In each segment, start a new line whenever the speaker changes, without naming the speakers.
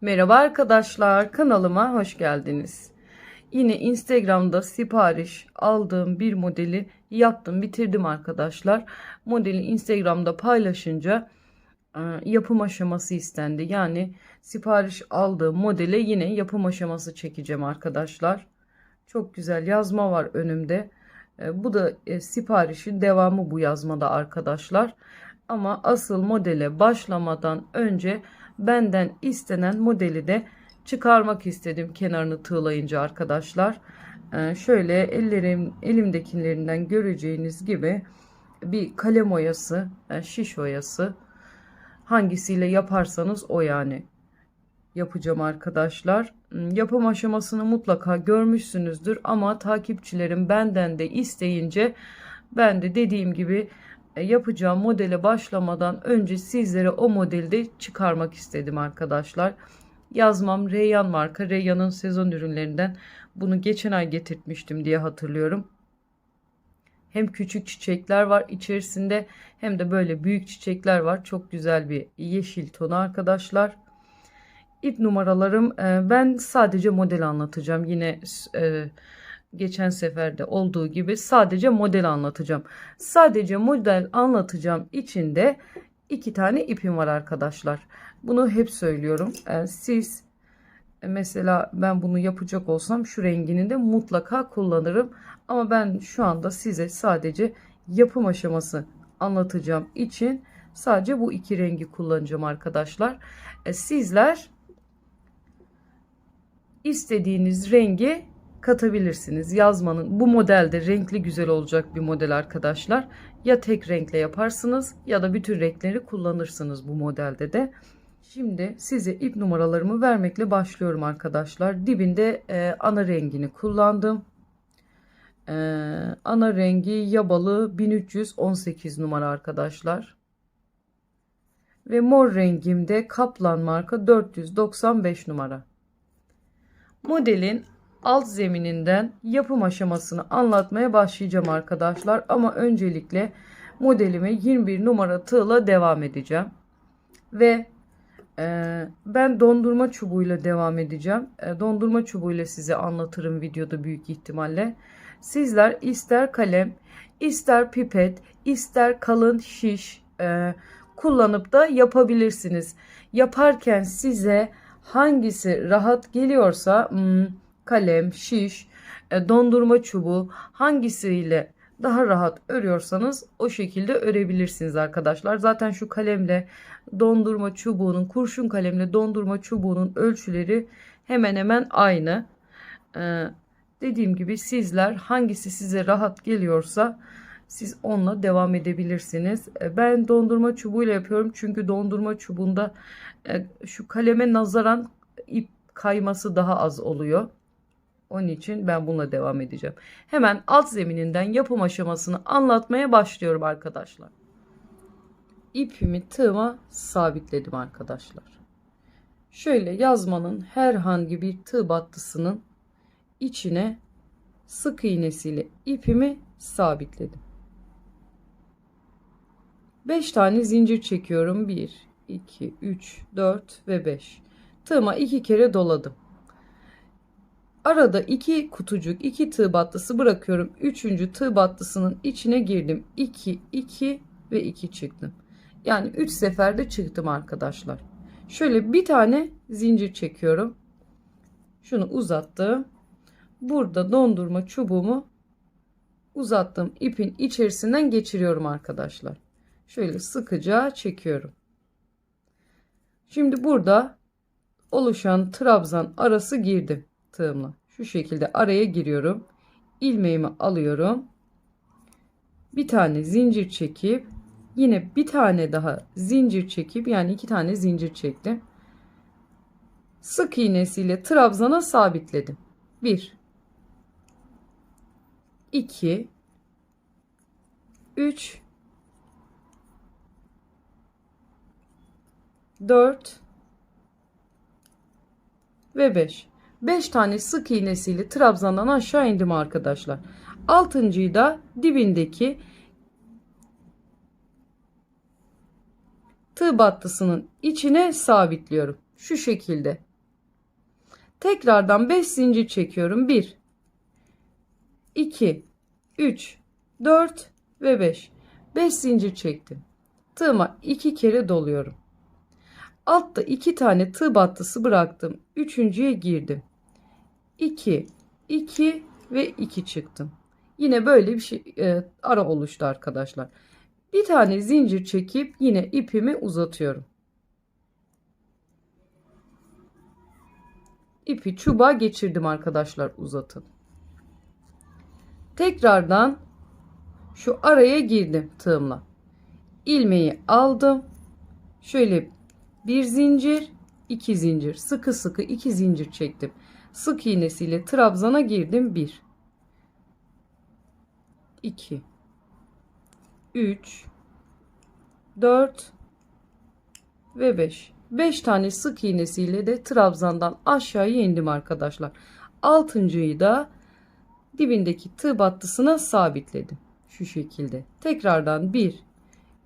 Merhaba arkadaşlar, kanalıma hoş geldiniz. Yine Instagram'da sipariş aldığım bir modeli yaptım, bitirdim arkadaşlar. Modeli Instagram'da paylaşınca e, yapım aşaması istendi. Yani sipariş aldığım modele yine yapım aşaması çekeceğim arkadaşlar. Çok güzel yazma var önümde. E, Bu da e, siparişin devamı bu yazmada arkadaşlar. Ama asıl modele başlamadan önce benden istenen modeli de çıkarmak istedim kenarını tığlayınca arkadaşlar. Ee, şöyle ellerim elimdekilerinden göreceğiniz gibi bir kalem oyası, e, şiş oyası hangisiyle yaparsanız o yani yapacağım arkadaşlar. Hmm, Yapım aşamasını mutlaka görmüşsünüzdür ama takipçilerim benden de isteyince ben de dediğim gibi yapacağım modele başlamadan önce sizlere o modeli de çıkarmak istedim arkadaşlar. Yazmam Reyyan marka. Reyyan'ın sezon ürünlerinden bunu geçen ay getirtmiştim diye hatırlıyorum. Hem küçük çiçekler var içerisinde hem de böyle büyük çiçekler var. Çok güzel bir yeşil tonu arkadaşlar. İp numaralarım e, ben sadece model anlatacağım. Yine e, geçen seferde olduğu gibi sadece model anlatacağım. Sadece model anlatacağım içinde iki tane ipim var arkadaşlar. Bunu hep söylüyorum. Ee, siz mesela ben bunu yapacak olsam şu rengini de mutlaka kullanırım. Ama ben şu anda size sadece yapım aşaması anlatacağım için sadece bu iki rengi kullanacağım arkadaşlar. Ee, sizler istediğiniz rengi katabilirsiniz. Yazmanın bu modelde renkli güzel olacak bir model arkadaşlar. Ya tek renkle yaparsınız ya da bütün renkleri kullanırsınız bu modelde de. Şimdi size ip numaralarımı vermekle başlıyorum arkadaşlar. Dibinde e, ana rengini kullandım. E, ana rengi yabalı 1318 numara arkadaşlar. Ve mor rengimde kaplan marka 495 numara. Modelin alt zemininden yapım aşamasını anlatmaya başlayacağım arkadaşlar. Ama öncelikle modelime 21 numara tığla devam edeceğim. Ve e, ben dondurma çubuğuyla devam edeceğim. E, dondurma çubuğuyla size anlatırım videoda büyük ihtimalle. Sizler ister kalem, ister pipet, ister kalın şiş e, kullanıp da yapabilirsiniz. Yaparken size hangisi rahat geliyorsa... Hmm, kalem, şiş, e, dondurma çubuğu hangisiyle daha rahat örüyorsanız o şekilde örebilirsiniz arkadaşlar. Zaten şu kalemle dondurma çubuğunun, kurşun kalemle dondurma çubuğunun ölçüleri hemen hemen aynı. Ee, dediğim gibi sizler hangisi size rahat geliyorsa siz onunla devam edebilirsiniz. E, ben dondurma çubuğuyla yapıyorum çünkü dondurma çubuğunda e, şu kaleme nazaran ip kayması daha az oluyor. Onun için ben bununla devam edeceğim. Hemen alt zemininden yapım aşamasını anlatmaya başlıyorum arkadaşlar. İpimi tığıma sabitledim arkadaşlar. Şöyle yazmanın herhangi bir tığ battısının içine sık iğnesiyle ipimi sabitledim. 5 tane zincir çekiyorum. 1, 2, 3, 4 ve 5. Tığıma 2 kere doladım. Arada iki kutucuk, iki tığ battısı bırakıyorum. Üçüncü tığ battısının içine girdim. 2, 2 ve 2 çıktım. Yani 3 seferde çıktım arkadaşlar. Şöyle bir tane zincir çekiyorum. Şunu uzattım. Burada dondurma çubuğumu uzattığım ipin içerisinden geçiriyorum arkadaşlar. Şöyle sıkıca çekiyorum. Şimdi burada oluşan trabzan arası girdim tığımla. Şu şekilde araya giriyorum. ilmeğimi alıyorum. Bir tane zincir çekip yine bir tane daha zincir çekip yani iki tane zincir çektim. Sık iğnesiyle trabzana sabitledim. 1 2 3 4 ve 5. 5 tane sık iğnesiyle trabzandan aşağı indim arkadaşlar. Altıncıyı da dibindeki tığ battısının içine sabitliyorum. Şu şekilde Tekrardan 5 zincir çekiyorum. 1 2 3 4 ve 5. 5 zincir çektim. Tığıma 2 kere doluyorum. Altta 2 tane tığ battısı bıraktım. Üçüncüye girdim. 2 2 ve 2 çıktım. Yine böyle bir şey e, ara oluştu arkadaşlar. Bir tane zincir çekip yine ipimi uzatıyorum. İpi çubuğa geçirdim arkadaşlar uzatın. Tekrardan şu araya girdim tığımla. İlmeği aldım. Şöyle bir zincir, iki zincir, sıkı sıkı iki zincir çektim. Sık iğnesiyle trabzana girdim. 1 2 3 4 ve 5. 5 tane sık iğnesiyle de trabzandan aşağıya indim arkadaşlar. Altıncıyı da dibindeki tığ battısına sabitledim. Şu şekilde. Tekrardan 1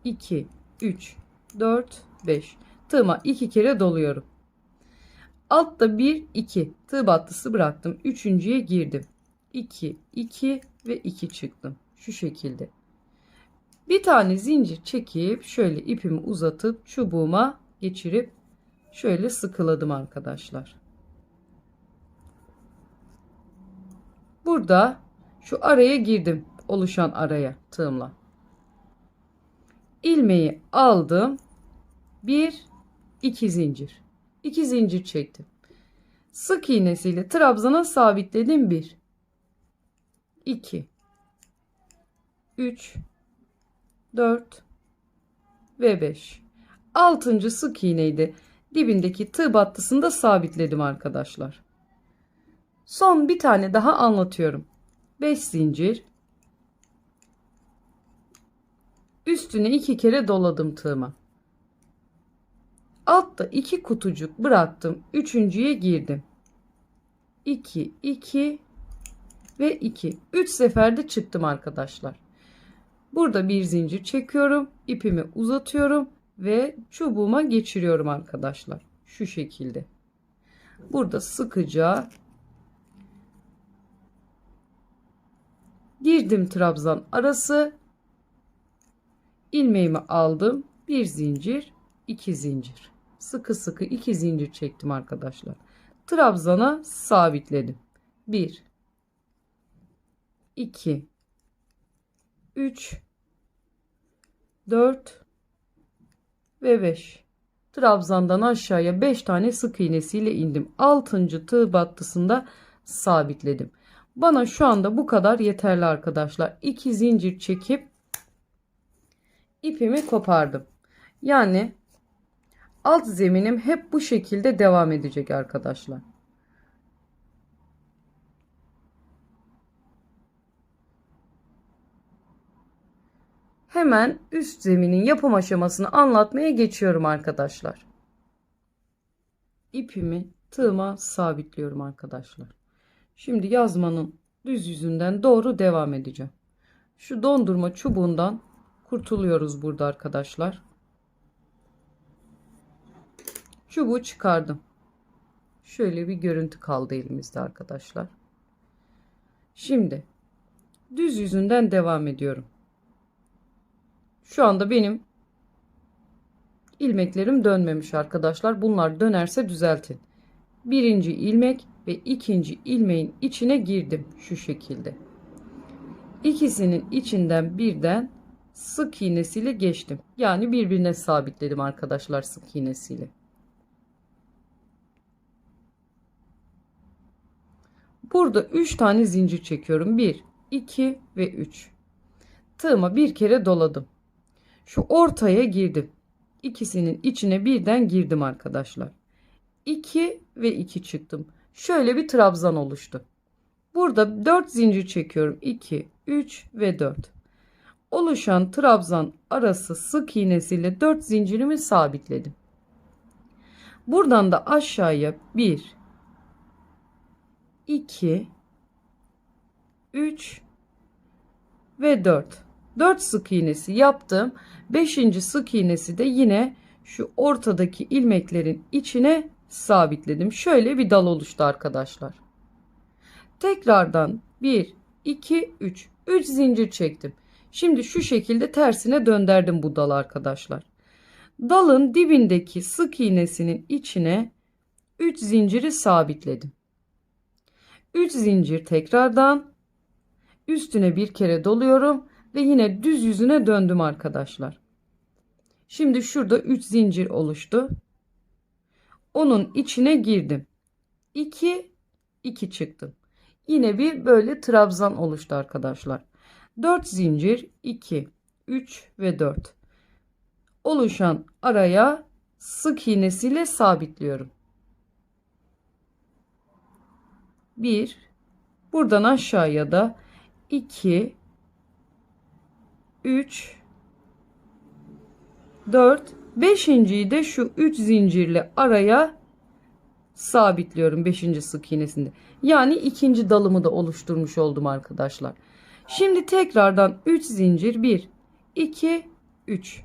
2 3 4 5 tığıma 2 kere doluyorum. Altta 1 2 tığ battısı bıraktım. Üçüncüye girdim. 2 2 ve 2 çıktım. Şu şekilde. Bir tane zincir çekip şöyle ipimi uzatıp çubuğuma geçirip şöyle sıkıladım arkadaşlar. Burada şu araya girdim. Oluşan araya tığımla. ilmeği aldım. Bir, iki zincir. iki zincir çektim. Sık iğnesiyle trabzana sabitledim. Bir, iki, üç, dört ve beş. Altıncı sık iğneyi de dibindeki tığ battısında sabitledim arkadaşlar. Son bir tane daha anlatıyorum. 5 zincir. Üstüne iki kere doladım tığıma. Altta iki kutucuk bıraktım. Üçüncüye girdim. 2 2 ve 2. 3 seferde çıktım arkadaşlar. Burada bir zincir çekiyorum. ipimi uzatıyorum ve çubuğuma geçiriyorum arkadaşlar. Şu şekilde. Burada sıkıca girdim trabzan arası ilmeğimi aldım. Bir zincir, iki zincir. Sıkı sıkı iki zincir çektim arkadaşlar. Trabzana sabitledim. 1 2 3 4 ve 5. Trabzandan aşağıya 5 tane sık iğnesiyle indim. 6. tığ battısında sabitledim. Bana şu anda bu kadar yeterli arkadaşlar. 2 zincir çekip ipimi kopardım. Yani alt zeminim hep bu şekilde devam edecek arkadaşlar. Hemen üst zeminin yapım aşamasını anlatmaya geçiyorum arkadaşlar. İpimi tığıma sabitliyorum arkadaşlar. Şimdi yazmanın düz yüzünden doğru devam edeceğim. Şu dondurma çubuğundan kurtuluyoruz burada arkadaşlar. Çubuğu çıkardım. Şöyle bir görüntü kaldı elimizde arkadaşlar. Şimdi düz yüzünden devam ediyorum. Şu anda benim ilmeklerim dönmemiş arkadaşlar. Bunlar dönerse düzeltin. Birinci ilmek ve ikinci ilmeğin içine girdim şu şekilde. İkisinin içinden birden sık iğnesiyle geçtim. Yani birbirine sabitledim arkadaşlar sık iğnesiyle. Burada 3 tane zincir çekiyorum. 1, 2 ve 3. Tığıma bir kere doladım. Şu ortaya girdim. İkisinin içine birden girdim arkadaşlar. 2 ve 2 çıktım. Şöyle bir trabzan oluştu. Burada 4 zincir çekiyorum. 2, 3 ve 4. Oluşan trabzan arası sık iğnesiyle 4 zincirimi sabitledim. Buradan da aşağıya 1 2 3 ve 4 4 sık iğnesi yaptım. 5. sık iğnesi de yine şu ortadaki ilmeklerin içine sabitledim. Şöyle bir dal oluştu arkadaşlar. Tekrardan 1, 2, 3. 3 zincir çektim. Şimdi şu şekilde tersine döndürdüm bu dalı arkadaşlar. Dalın dibindeki sık iğnesinin içine 3 zinciri sabitledim. 3 zincir tekrardan üstüne bir kere doluyorum ve yine düz yüzüne döndüm arkadaşlar. Şimdi şurada 3 zincir oluştu. Onun içine girdim. 2 2 çıktım. Yine bir böyle trabzan oluştu arkadaşlar. 4 zincir 2 3 ve 4 oluşan araya sık iğnesiyle sabitliyorum. 1 buradan aşağıya da 2 3 4 beşinciyi de şu 3 zincirle araya sabitliyorum 5. sık iğnesinde. Yani ikinci dalımı da oluşturmuş oldum arkadaşlar. Şimdi tekrardan 3 zincir 1 2 3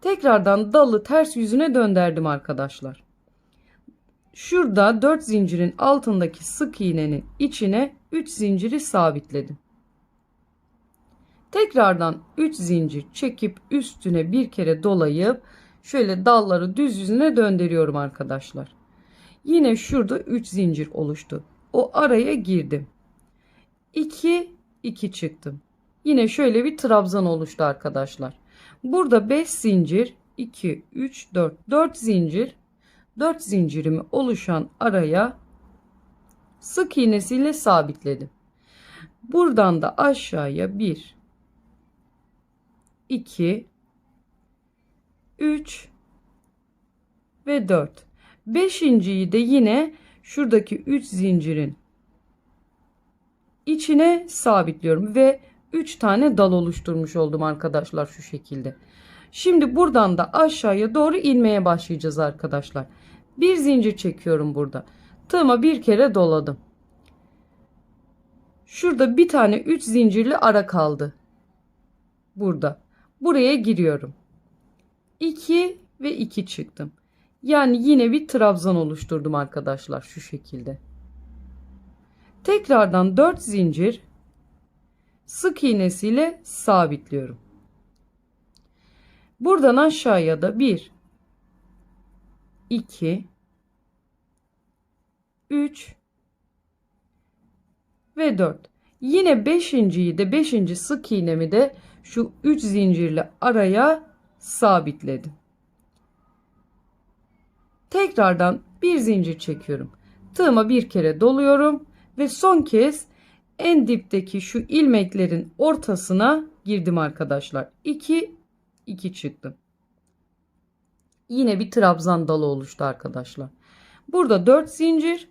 Tekrardan dalı ters yüzüne döndürdüm arkadaşlar. Şurada 4 zincirin altındaki sık iğnenin içine 3 zinciri sabitledim. Tekrardan 3 zincir çekip üstüne bir kere dolayıp şöyle dalları düz yüzüne döndürüyorum arkadaşlar. Yine şurada 3 zincir oluştu. O araya girdim. 2 2 çıktım. Yine şöyle bir trabzan oluştu arkadaşlar. Burada 5 zincir 2 3 4 4 zincir 4 zincirimi oluşan araya sık iğnesiyle sabitledim. Buradan da aşağıya 1 2 3 ve 4. Beşinciyi de yine şuradaki 3 zincirin içine sabitliyorum ve 3 tane dal oluşturmuş oldum arkadaşlar şu şekilde. Şimdi buradan da aşağıya doğru inmeye başlayacağız arkadaşlar. Bir zincir çekiyorum burada. Tığıma bir kere doladım. Şurada bir tane 3 zincirli ara kaldı. Burada. Buraya giriyorum. 2 ve 2 çıktım. Yani yine bir trabzan oluşturdum arkadaşlar şu şekilde. Tekrardan 4 zincir sık iğnesiyle sabitliyorum. Buradan aşağıya da 1 2 3 ve 4. Yine beşinciyi de 5. sık iğnemi de şu 3 zincirle araya sabitledim. Tekrardan bir zincir çekiyorum. Tığıma bir kere doluyorum ve son kez en dipteki şu ilmeklerin ortasına girdim arkadaşlar. 2 2 çıktım. Yine bir trabzan dalı oluştu arkadaşlar. Burada 4 zincir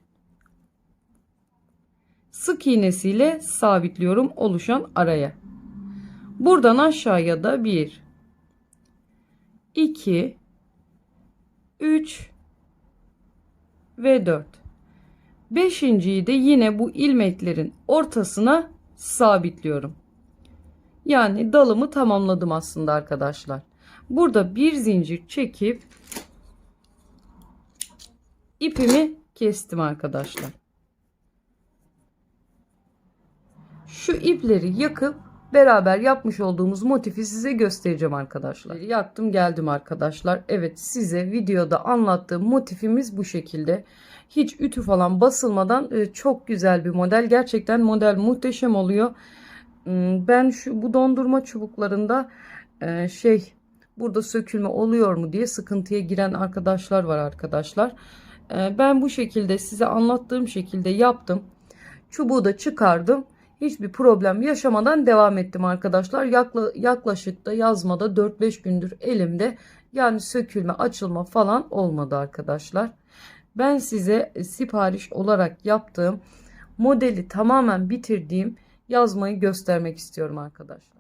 sık iğnesiyle sabitliyorum oluşan araya. Buradan aşağıya da 1 2 3 ve 4. Beşinciyi de yine bu ilmeklerin ortasına sabitliyorum. Yani dalımı tamamladım aslında arkadaşlar. Burada bir zincir çekip ipimi kestim arkadaşlar. Şu ipleri yakıp beraber yapmış olduğumuz motifi size göstereceğim arkadaşlar. Yaktım geldim arkadaşlar. Evet size videoda anlattığım motifimiz bu şekilde. Hiç ütü falan basılmadan e, çok güzel bir model. Gerçekten model muhteşem oluyor. Hmm, ben şu bu dondurma çubuklarında e, şey burada sökülme oluyor mu diye sıkıntıya giren arkadaşlar var arkadaşlar. E, ben bu şekilde size anlattığım şekilde yaptım. Çubuğu da çıkardım hiçbir problem yaşamadan devam ettim arkadaşlar. Yakla, yaklaşık da yazmada 4-5 gündür elimde. Yani sökülme, açılma falan olmadı arkadaşlar. Ben size sipariş olarak yaptığım modeli tamamen bitirdiğim yazmayı göstermek istiyorum arkadaşlar.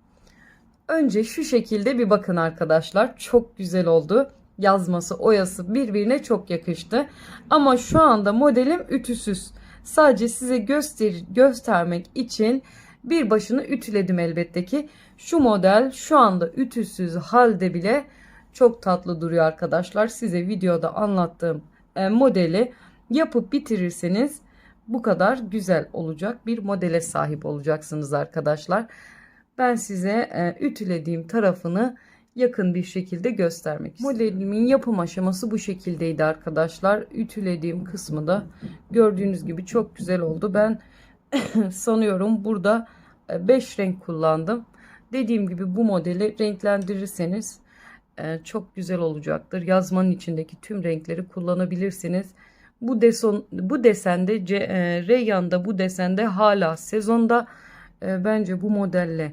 Önce şu şekilde bir bakın arkadaşlar. Çok güzel oldu. Yazması, oyası birbirine çok yakıştı. Ama şu anda modelim ütüsüz. Sadece size göster göstermek için bir başını ütüledim elbette ki. Şu model şu anda ütüsüz halde bile çok tatlı duruyor arkadaşlar. Size videoda anlattığım e, modeli yapıp bitirirseniz bu kadar güzel olacak bir modele sahip olacaksınız arkadaşlar. Ben size e, ütülediğim tarafını yakın bir şekilde göstermek istiyorum. Modelimin yapım aşaması bu şekildeydi arkadaşlar. Ütülediğim kısmı da gördüğünüz gibi çok güzel oldu. Ben sanıyorum burada 5 renk kullandım. Dediğim gibi bu modeli renklendirirseniz e, çok güzel olacaktır. Yazmanın içindeki tüm renkleri kullanabilirsiniz. Bu deson bu desende e, Reyyan'da bu desende hala sezonda E, bence bu modelle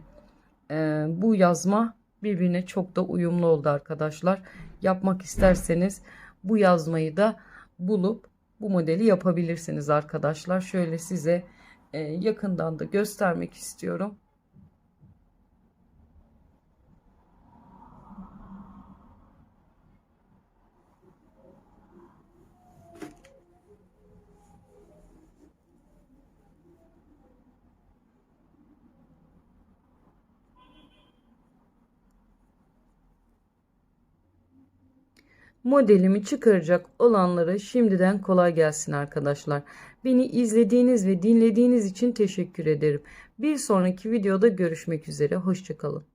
e, bu yazma birbirine çok da uyumlu oldu arkadaşlar. Yapmak isterseniz bu yazmayı da bulup bu modeli yapabilirsiniz arkadaşlar. Şöyle size e, yakından da göstermek istiyorum. Modelimi çıkaracak olanlara şimdiden kolay gelsin arkadaşlar. Beni izlediğiniz ve dinlediğiniz için teşekkür ederim. Bir sonraki videoda görüşmek üzere. Hoşçakalın.